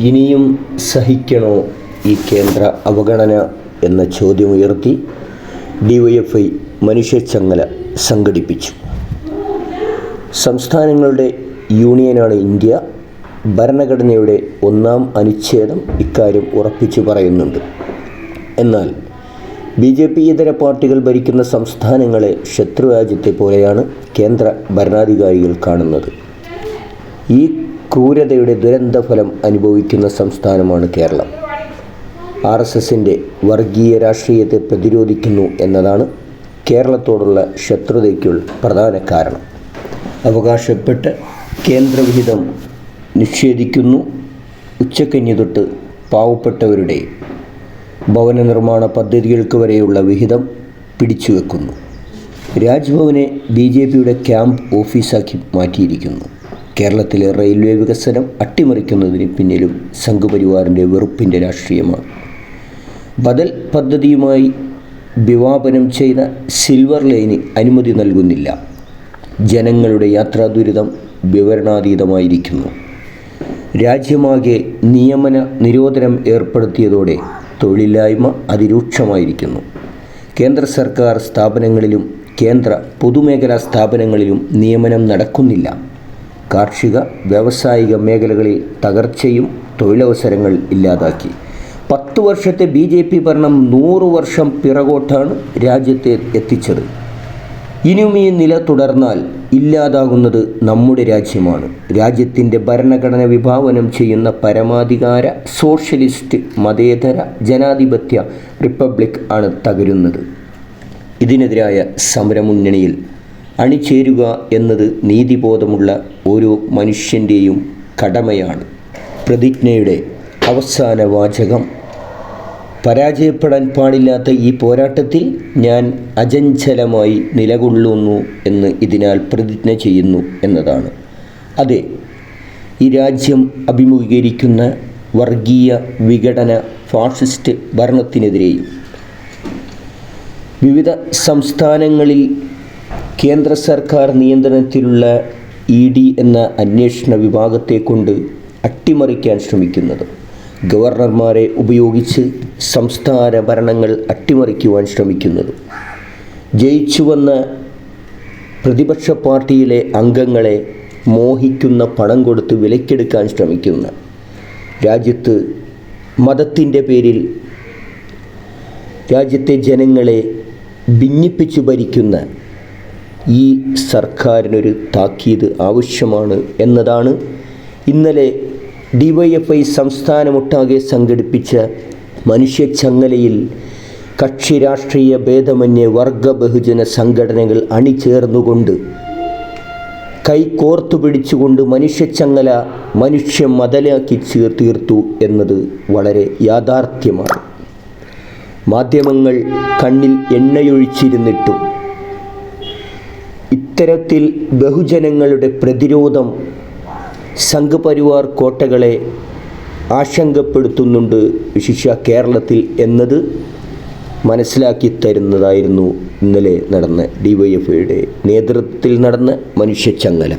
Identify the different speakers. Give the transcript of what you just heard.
Speaker 1: ഇനിയും സഹിക്കണോ ഈ കേന്ദ്ര അവഗണന എന്ന ചോദ്യമുയർത്തി ഡിവൈഎഫ്ഐ മനുഷ്യച്ചങ്ങല സംഘടിപ്പിച്ചു. സംസ്ഥാനങ്ങളുടെ യൂണിയനാണ് ഇന്ത്യ. ഭരണഘടനയുടെ ഒന്നാം അനുച്ഛേദം ഇക്കാര്യം ഉറപ്പിച്ചു പറയുന്നുണ്ട്. എന്നാൽ ബി ജെ പി ഇതര പാർട്ടികൾ ഭരിക്കുന്ന സംസ്ഥാനങ്ങളെ ശത്രുരാജ്യത്തെ പോലെയാണ് കേന്ദ്ര ഭരണാധികാരികൾ കാണുന്നത്. ഈ ക്രൂരതയുടെ ദുരന്തഫലം അനുഭവിക്കുന്ന സംസ്ഥാനമാണ് കേരളം. ആർ എസ് എസിന്റെ വർഗീയ രാഷ്ട്രീയത്തെ പ്രതിരോധിക്കുന്നു എന്നതാണ് കേരളത്തോടുള്ള ശത്രുതയ്ക്കുള്ള പ്രധാന കാരണം. അവകാശപ്പെട്ട് കേന്ദ്രവിഹിതം നിഷേധിക്കുന്നു ഉച്ചക്കഞ്ഞി തൊട്ട് പാവപ്പെട്ടവരുടെ ഭവന നിർമ്മാണ പദ്ധതികൾക്ക് വരെയുള്ള വിഹിതം പിടിച്ചുവെക്കുന്നു. രാജ്ഭവനെ ബി ജെ പിയുടെ ക്യാമ്പ് ഓഫീസാക്കി മാറ്റിയിരിക്കുന്നു. കേരളത്തിലെ റെയിൽവേ വികസനം അട്ടിമറിക്കുന്നതിന് പിന്നിലും സംഘപരിവാറിന്റെ വെറുപ്പിന്റെ രാഷ്ട്രീയമാണ്. ബദൽ പദ്ധതിയുമായി വിവാപനം ചെയ്ത സിൽവർ ലൈന് അനുമതി നൽകുന്നില്ല. ജനങ്ങളുടെ യാത്രാ ദുരിതം വിവരണാതീതമായിരിക്കുന്നു. രാജ്യമാകെ നിയമന നിരോധനം ഏർപ്പെടുത്തിയതോടെ തൊഴിലില്ലായ്മ അതിരൂക്ഷമായിരിക്കുന്നു. കേന്ദ്ര സർക്കാർ സ്ഥാപനങ്ങളിലും കേന്ദ്ര പൊതുമേഖലാ സ്ഥാപനങ്ങളിലും നിയമനം നടക്കുന്നില്ല. കാർഷിക വ്യാവസായിക മേഖലകളിൽ തകർച്ചയും തൊഴിലവസരങ്ങൾ ഇല്ലാതാക്കി. പത്ത് വർഷത്തെ ബി ജെ പി ഭരണം നൂറ് വർഷം പിറകോട്ടാണ് രാജ്യത്തെ എത്തിച്ചത്. ഇനിയും ഈ നില തുടർന്നാൽ ഇല്ലാതാകുന്നത് നമ്മുടെ രാജ്യമാണ്. രാജ്യത്തിന്റെ ഭരണഘടന വിഭാവനം ചെയ്യുന്ന പരമാധികാര സോഷ്യലിസ്റ്റ് മതേതര ജനാധിപത്യ റിപ്പബ്ലിക് ആണ് തകരുന്നത്. ഇതിനെതിരായ സമരമുന്നണിയിൽ അണിചേരുക എന്നത് നീതിബോധമുള്ള ഓരോ മനുഷ്യന്റെയും കടമയാണ്. പ്രതിജ്ഞയുടെ അവസാന വാചകം. പരാജയപ്പെടാൻ പാടില്ലാത്ത ഈ പോരാട്ടത്തിൽ ഞാൻ അചഞ്ചലമായി നിലകൊള്ളുന്നു എന്ന് ഇതിനാൽ പ്രതിജ്ഞ ചെയ്യുന്നു എന്നതാണ്. അതെ ഈ രാജ്യം അഭിമുഖീകരിക്കുന്ന വർഗീയ വിഘടന ഫാഷിസ്റ്റ് ഭരണത്തിനെതിരെയും വിവിധ സംസ്ഥാനങ്ങളിൽ കേന്ദ്ര സർക്കാർ നിയന്ത്രണത്തിലുള്ള ഇ ഡി എന്ന അന്വേഷണ വിഭാഗത്തെ കൊണ്ട് അട്ടിമറിക്കാൻ ശ്രമിക്കുന്നത്. ഗവർണർമാരെ ഉപയോഗിച്ച് സംസ്ഥാന ഭരണങ്ങൾ അട്ടിമറിക്കുവാൻ ശ്രമിക്കുന്നത്. ജയിച്ചു വന്ന പ്രതിപക്ഷ പാർട്ടിയിലെ അംഗങ്ങളെ മോഹിക്കുന്ന പണം കൊടുത്ത് വിലക്കെടുക്കാൻ ശ്രമിക്കുന്ന രാജ്യത്ത് മതത്തിന്റെ പേരിൽ രാജ്യത്തെ ജനങ്ങളെ ഭിന്നിപ്പിച്ചു ഭരിക്കുന്ന ഈ സർക്കാരിനൊരു താക്കീത് ആവശ്യമാണ് എന്നതാണ് ഇന്നലെ ഡിവൈഎഫ്ഐ സംസ്ഥാനമൊട്ടാകെ സംഘടിപ്പിച്ച മനുഷ്യച്ചങ്ങലയിൽ കക്ഷി രാഷ്ട്രീയ ഭേദമന്യേ വർഗ ബഹുജന സംഘടനകൾ അണിചേർന്നുകൊണ്ട് കൈകോർത്തു പിടിച്ചുകൊണ്ട് മനുഷ്യച്ചങ്ങല മനുഷ്യ മതലാക്കി തീർത്തു എന്നത് വളരെ യാഥാർത്ഥ്യമാണ്. മാധ്യമങ്ങൾ കണ്ണിൽ എണ്ണയൊഴിച്ചിരുന്നിട്ടും ഇത്തരത്തിൽ ബഹുജനങ്ങളുടെ പ്രതിരോധം സംഘപരിവാർ കോട്ടകളെ ആശങ്കപ്പെടുത്തുന്നുണ്ട് വിശിഷ്യ കേരളത്തിൽ എന്നത് മനസ്സിലാക്കി തരുന്നതായിരുന്നു ഇന്നലെ നടന്ന ഡിവൈഎഫ്ഐയുടെ നേതൃത്വത്തിൽ നടന്ന മനുഷ്യച്ചങ്ങല